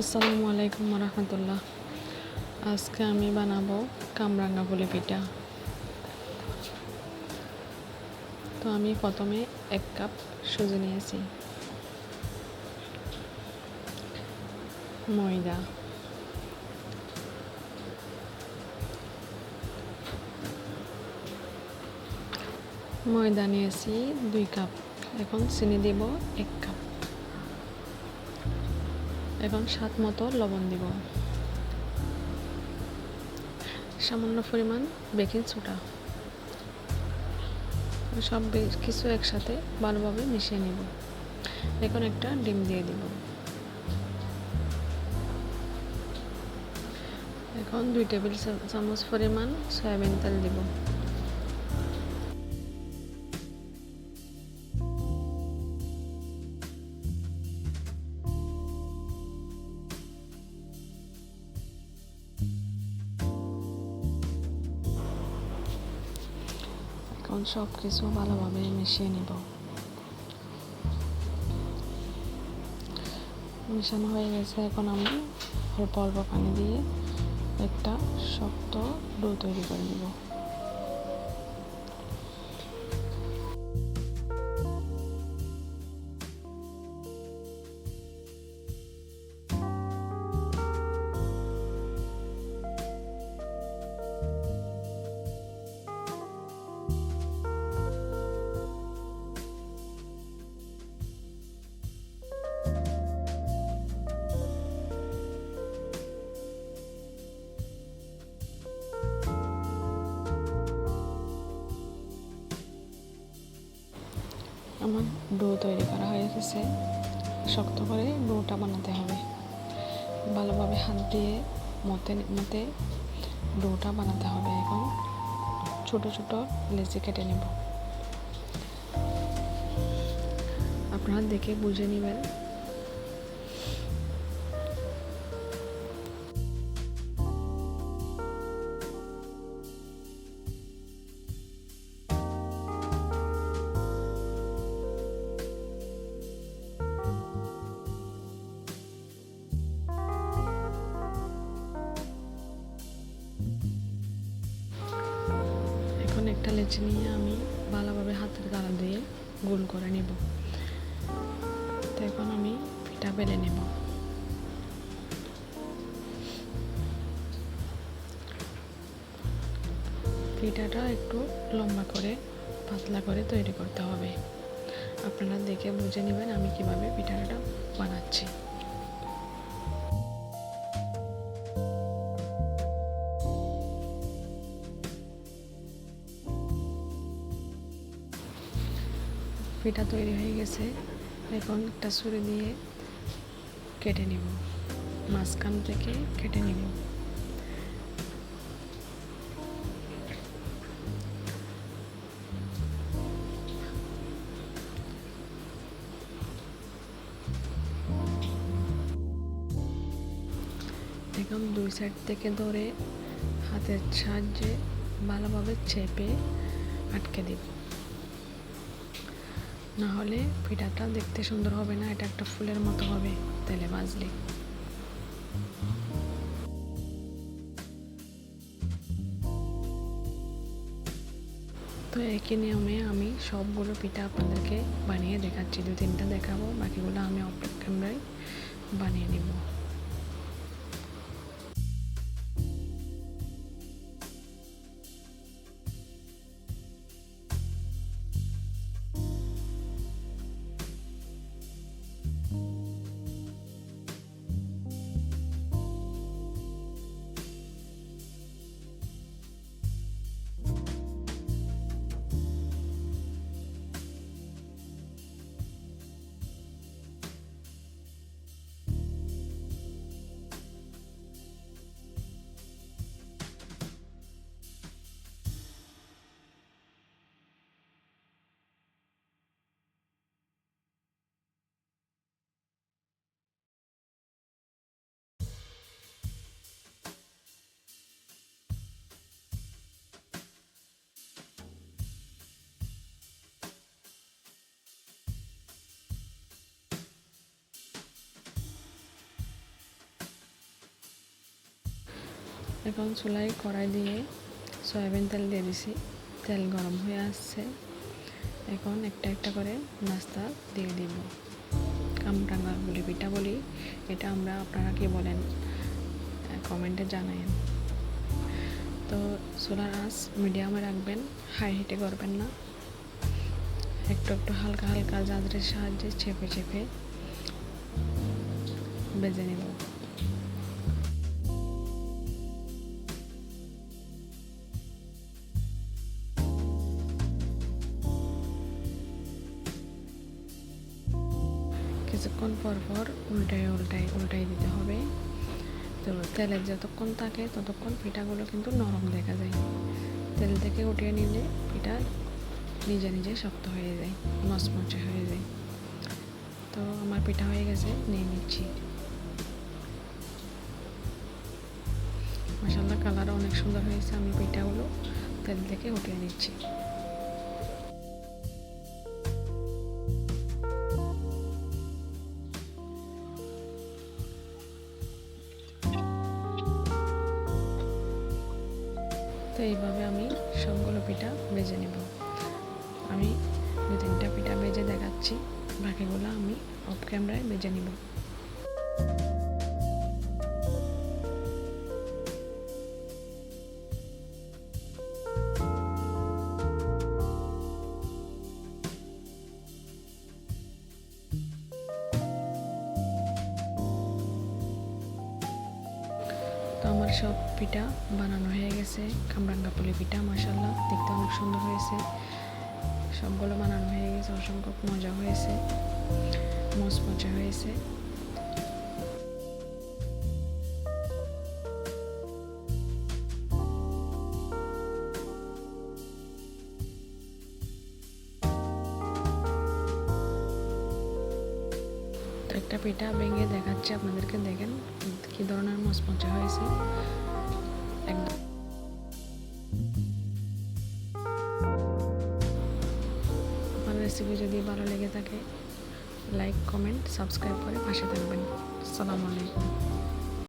আসসালামু আলাইকুম রহমতুল্লাহ আজকে আমি বানাবো কামরাঙ্গা পুলি পিঠা তো আমি প্রথমে এক কাপ সুজি নিয়েছি। ময়দা। ময়দা নিয়েছি দুই কাপ। এখন চিনি দিব এক কাপ। এখন স্বাদ মতো লবণ দিব। সামান্য পরিমাণ বেকিং সোডা। সব কিছু একসাথে ভালোভাবে মিশিয়ে নেব। এখন একটা ডিম দিয়ে দিব। এখন দুই টেবিল চামচ পরিমাণ সয়াবিন তেল দিব। সব কিছু ভালোভাবে মিশিয়ে নিব। মিশানো হয়ে গেছে এখন আমি অল্প অল্প পানি দিয়ে একটা শক্ত ডো তৈরি করে নিব। আমার ডো তৈরি করা হয়ে গেছে। শক্ত করে ডোটা বানাতে হবে। ভালোভাবে হাত দিয়ে মতে মতে ডোটা বানাতে হবে এখন। ছোট ছোট লেচি কেটে নেব। আপনারা দেখে বুঝে নেবেন একটা লেচি নিয়ে আমি ভালোভাবে হাতের গালা দিয়ে গোল করে নেব। এখন আমি পিঠা বেলে নেব। পিঠাটা একটু লম্বা করে, পাতলা করে তৈরি করতে হবে। আপনারা দেখে বুঝে নেবেন আমি কীভাবে পিঠাটা বানাচ্ছি। পিঠা তৈরি হয়ে গেছে। এখন একটা ছুরি দিয়ে কেটে নিব। মাঝখান থেকে কেটে নিব। এখন দুই সাইড থেকে ধরে হাতের সাহায্যে ভালোভাবে চেপে আটকে দিব। না হলে পিঠাটা দেখতে সুন্দর হবে না, এটা একটা ফুলের মতো হবে, তেলে ভাজলে। তো একই নিয়মে আমি সবগুলো পিঠা আপনাদেরকে বানিয়ে দেখাচ্ছি দু তিনটা দেখাবো, বাকিগুলো আমি অফ ক্যামেরায় বানিয়ে নিব। এখন চুলাই কড়াই দিয়ে সয়াবিন তেল দিয়ে দিছি। তেল গরম হয়ে আসছে এখন একটা একটা করে নাস্তা দিয়ে দিব। কামরাঙ্গা বলি পিঠা বলি, এটা আমরা আপনারা কি বলেন কমেন্টে জানায়েন। তো সোলার আঁচ মিডিয়ামে রাখবেন, হাই হিটে করবেন না। একটু একটু হালকা হালকা জাজরের সাহায্যে চেপে চেপে বেজে নেব। কিছুক্ষণ পর পর উল্টাই উল্টাই দিতে হবে। তো তেলের যতক্ষণ থাকে ততক্ষণ পিঠাগুলো কিন্তু নরম দেখা যায়। তেল থেকে উঠিয়ে নিলে পিঠা নিজে নিজে শক্ত হয়ে যায়, মচমচে হয়ে যায়। তো আমার পিঠা হয়ে গেছে, নিয়ে নিচ্ছি। মশাল্লা কালার অনেক সুন্দর হয়েছে। আমি পিঠাগুলো তেল থেকে উঠিয়ে নিচ্ছি। আমি সবগুলো পিঠা বেজে নেব। আমি দু তিনটা পিঠা বেজে দেখাচ্ছি, বাকিগুলো আমি অফ ক্যামেরায় ভেজে নিব। সব পিঠা বানানো হয়ে গেছে। কামরাঙ্গা পুলি পিঠা মাসাল্লাহ দেখতে অনেক সুন্দর হয়েছে। সবগুলো বানানো হয়ে গেছে, অসংখ্য মজা হয়েছে মজ মজা হয়েছে। একটা পিঠা ভেঙে দেখাচ্ছি আপনাদেরকে, দেখেন কি ধরনের মচমচে হয়েছে। একদম। আমার রেসিপি যদি ভালো লেগে থাকে লাইক কমেন্ট সাবস্ক্রাইব করে পাশে থাকবেন। আসসালামু আলাইকুম।